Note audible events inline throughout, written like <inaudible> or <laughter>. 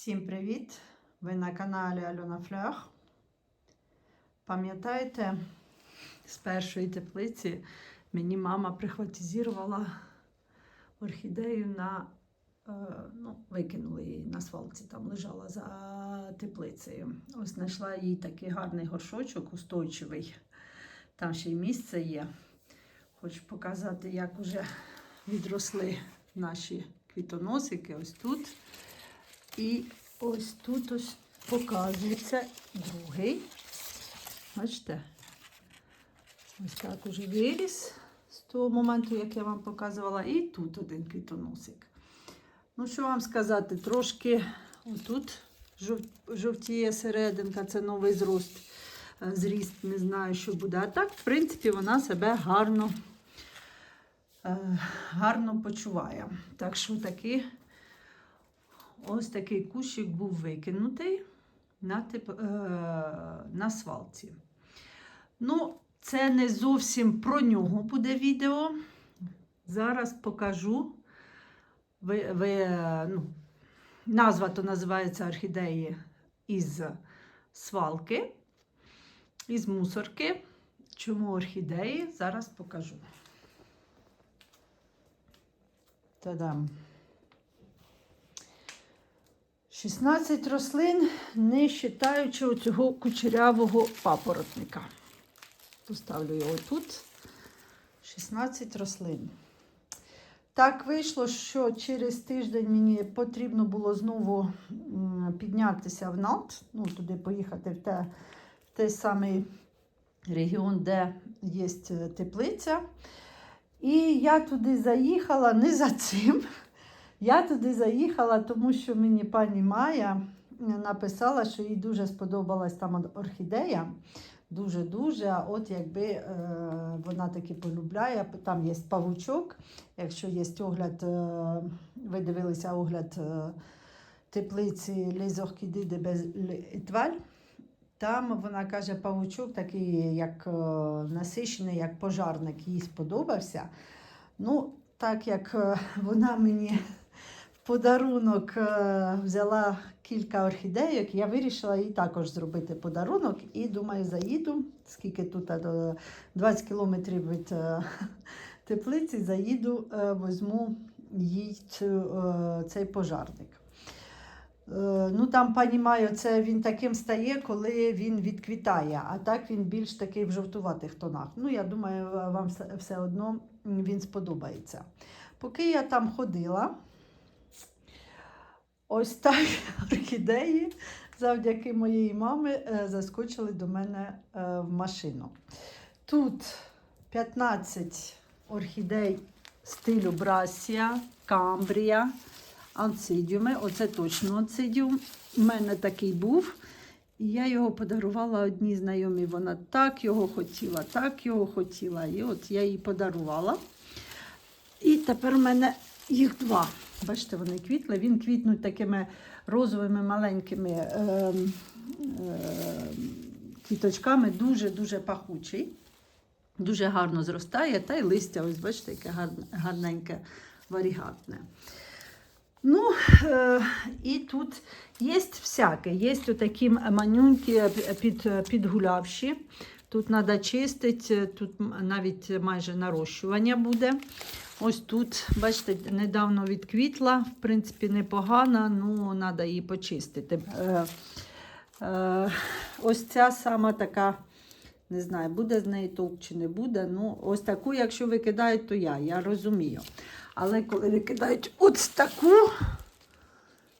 Всім привіт! Ви на каналі Альона Флях. Пам'ятаєте, з першої теплиці мені мама прихватизувала орхідею на е, ну, викинули її на свалці, там лежала за теплицею. Ось знайшла їй такий гарний горшочок, устойчивий. Там ще й місце є. Хочу показати, як уже відросли наші квітоносики. Ось тут. І ось тут ось показується другий. Бачите? Ось так уже виріс з того моменту, як я вам показувала. І тут один квітоносик. Ну, що вам сказати, трошки отут жов- жовтіє серединка, це новий зрост, е, зріст, не знаю, що буде. А так, в принципі, вона себе гарно, е, гарно почуває. Так що таки, ось такий кущик був викинутий на, тип, е, на свалці. Ну, це не зовсім про нього буде відео. Зараз покажу. Ви, ви, ну, назва то називається орхідеї із свалки, із мусорки. Чому орхідеї? Зараз покажу. Та-дам. 16 рослин, не вважаючи цього кучерявого папоротника. Поставлю його тут. 16 рослин. Так вийшло, що через тиждень мені потрібно було знову піднятися в НАТ, ну, туди поїхати в, те, в той самий регіон, де є теплиця. І я туди заїхала не за цим. Я туди заїхала, тому що мені пані Майя написала, що їй дуже сподобалась там орхідея. Дуже-дуже. А от якби е, вона таки полюбляє, там є павучок. Якщо є огляд, е, ви дивилися огляд е, теплиці Les Orchidées de Belle там вона каже, павучок такий, як е, насичений, як пожарник, їй сподобався. Ну, так як е, вона мені подарунок е, взяла кілька орхідейок, я вирішила їй також зробити подарунок і думаю, заїду, скільки тут е, 20 кілометрів від е, <laughs> теплиці, заїду, е, візьму їй е, цей пожарник. Е, Ну, там, пані Майо, це він таким стає, коли він відквітає, а так він більш такий в жовтуватих тонах. Ну, я думаю, вам все одно він сподобається. Поки я там ходила, ось так <laughs> орхідеї завдяки моєї мами е, заскочили до мене е, в машину. Тут 15 орхідей стилю Брасія, Камбрія, анцидіуми. Оце точно анцидіум. У мене такий був. І я його подарувала одній знайомій. Вона так його хотіла, так його хотіла. І от я їй подарувала. І тепер в мене їх два. Бачите, вони квітли. Він квітнуть такими розовими маленькими е, е, квіточками, дуже-дуже пахучий. Дуже гарно зростає, та й листя, ось бачите, яке гарненьке, варігатне. Ну, е, і тут є всяке. Є такі манюнькі під, підгулявші. Тут треба чистити, тут навіть майже нарощування буде. Ось тут, бачите, недавно відквітла, в принципі, непогана, ну треба її почистити. Е, е, ось ця сама така, не знаю, буде з неї толк чи не буде. Ну, ось таку, якщо викидають, то я, я розумію. Але коли викидають ось таку,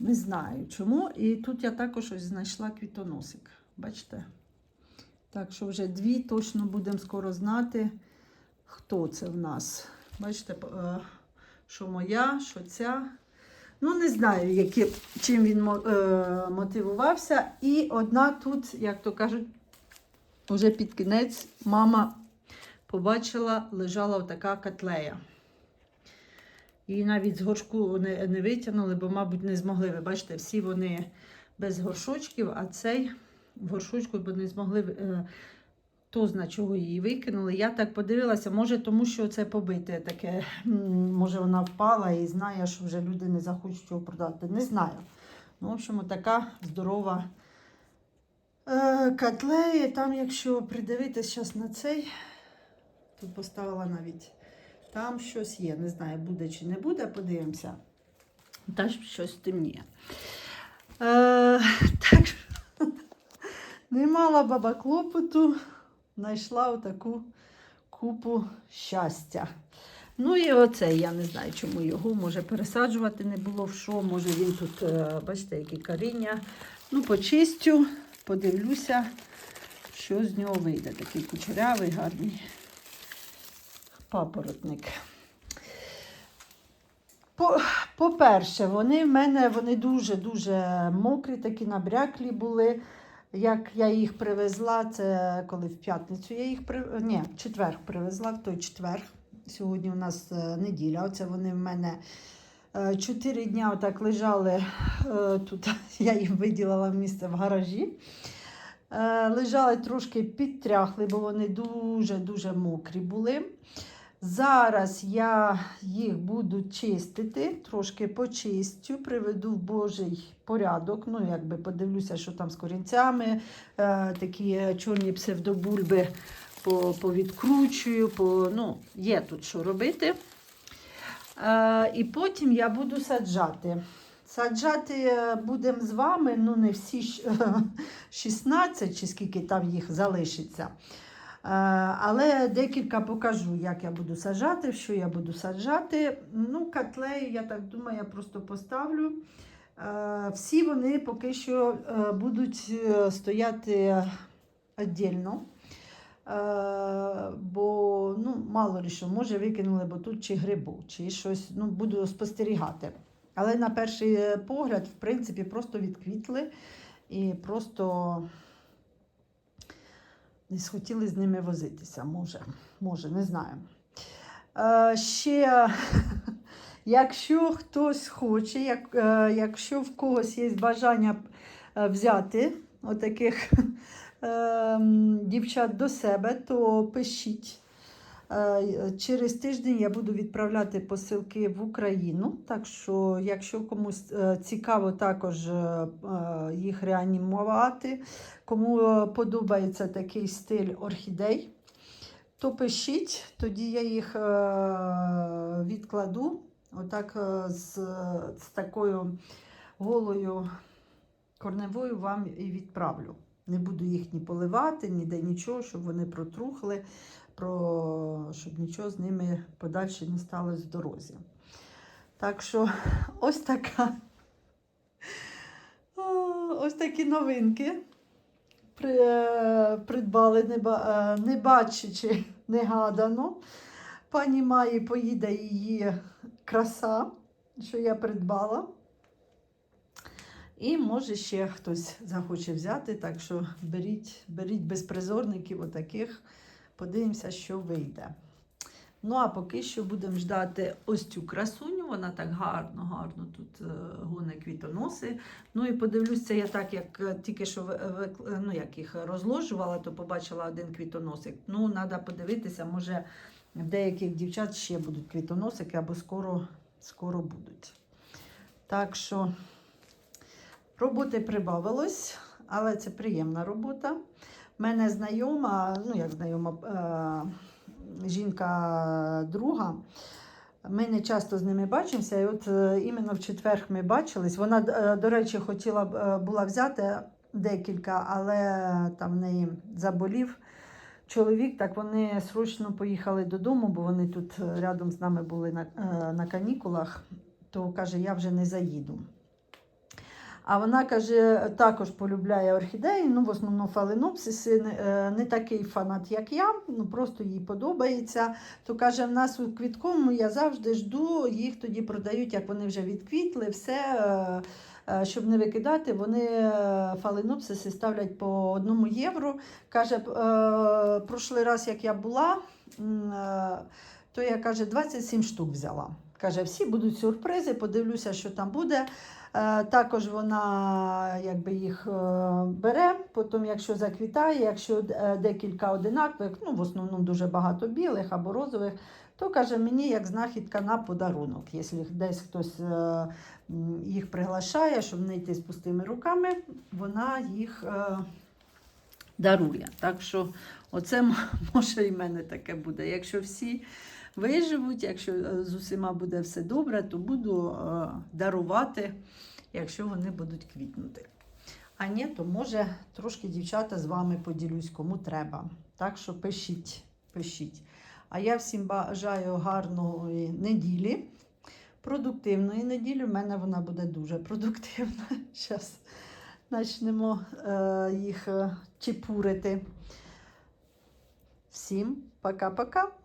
не знаю чому. І тут я також ось знайшла квітоносик. Бачите? Так що вже дві точно будемо скоро знати, хто це в нас. Бачите, е, що моя, що ця. Ну, не знаю, які, чим він е, мотивувався. І одна тут, як то кажуть, уже під кінець мама побачила, лежала така котлея. Її навіть з горшку не, не витягнули, бо, мабуть, не змогли. Ви бачите, всі вони без горшочків, а цей в горшочку, бо не змогли. Хто зна, чого її викинули. Я так подивилася, може, тому що це побите таке. Може, вона впала і знає, що вже люди не захочуть його продати. Не знаю. Ну, в общем, така здорова е, котлея. Там, якщо придивитись зараз на цей, тут поставила навіть там щось є. Не знаю, буде чи не буде, подивимося. Та щось темніє. Е, <laughs> так, не мала баба клопоту, знайшла отаку купу щастя. Ну і оце, я не знаю, чому його може пересаджувати не було в що. Може він тут, е, бачите, які коріння. Ну, почистю, подивлюся, що з нього вийде. Такий кучерявий, гарний папоротник. По- По-перше, вони в мене вони дуже-дуже мокрі, такі набряклі були. Як я їх привезла, це коли в п'ятницю я їх при... Ні, в четвер привезла, в той четвер. Сьогодні у нас е, неділя. Оце вони в мене е, чотири дня отак лежали е, тут. <laughs> Я їм виділила місце в гаражі. Лежали трошки підтряхли, бо вони дуже-дуже мокрі були. Зараз я їх буду чистити, трошки почистю, приведу в Божий порядок. Ну, якби подивлюся, що там з корінцями, е, такі чорні псевдобульби повідкручую, по, ну, є тут що робити. Е, і потім я буду саджати. Саджати е, будемо з вами, ну не всі 16 <laughs> чи скільки там їх залишиться. Е, Але декілька покажу, як я буду саджати, що я буду саджати. Ну, котлею, я так думаю, я просто поставлю. Е, Всі вони поки що е, будуть стояти віддільно. Бо ну, мало ли що, може викинули, бо тут чи грибу, чи щось, ну, буду спостерігати. Але на перший погляд, в принципі, просто відквітли і просто не схотіли з ними возитися. Може, може, не знаю. Е, ще, <laughs> якщо хтось хоче, як, е, якщо в когось є бажання е, взяти отаких <laughs> е, дівчат до себе, то пишіть. Е, Через тиждень я буду відправляти посилки в Україну. Так що, якщо комусь е, цікаво також е, їх реанімувати, кому подобається такий стиль орхідей, то пишіть, тоді я їх відкладу. Отак з, з такою голою корневою вам і відправлю. Не буду їх ні поливати, ніде нічого, щоб вони протрухли, про... щоб нічого з ними подальше не сталося в дорозі. Так що <laughs> ось така. Ось такі новинки. При, придбали, не, е, не бачачи, негадано. Пані Маї поїде її краса, що я придбала. І може ще хтось захоче взяти, так що беріть, беріть безпризорників отаких, подивимося, що вийде. Ну, а поки що будемо ждати ось цю красуню. Вона так гарно, гарно тут е, гоне квітоноси. Ну і подивлюся, я так, як е, тільки що ну, як їх розложувала, то побачила один квітоносик. Ну, треба подивитися, може в деяких дівчат ще будуть квітоносики або скоро, скоро будуть. Так що. Роботи прибавилось, але це приємна робота. Мене знайома, ну як знайома е, жінка друга. Ми не часто з ними бачимося. І от е, іменно в четвер ми бачились. Вона, е, до речі, хотіла була взяти декілька, але там в неї заболів чоловік. Так вони срочно поїхали додому, бо вони тут рядом з нами були на, на канікулах. То каже, я вже не заїду. А вона каже, також полюбляє орхідеї, ну в основному фаленопсиси, не, е, такий фанат, як я, ну просто їй подобається. То каже, в нас у квіткому я завжди жду, їх тоді продають, як вони вже відквітли, все. е, е, Щоб не викидати, вони фаленопсиси ставлять по одному євро. Каже, п- прошлий раз, як я була, то я каже, 27 штук взяла. Каже, всі будуть сюрпризи, подивлюся, що там буде. Е, Також вона якби їх е, бере, потім, якщо заквітає, якщо е, декілька одинакових, ну в основному дуже багато білих або розових, то каже мені як знахідка на подарунок. Якщо десь хтось їх приглашає, щоб не йти з пустими руками, вона їх дарує. Так що оце може і в мене таке буде. Якщо всі виживуть, якщо е, з усіма буде все добре, то буду е, дарувати, якщо вони будуть квітнути. А ні, то може трошки дівчата з вами поділюсь, кому треба. Так що пишіть, пишіть. А я всім бажаю гарної неділі, продуктивної неділі. У мене вона буде дуже продуктивна. <laughs> Зараз почнемо е, їх чепурити. Всім пока-пока.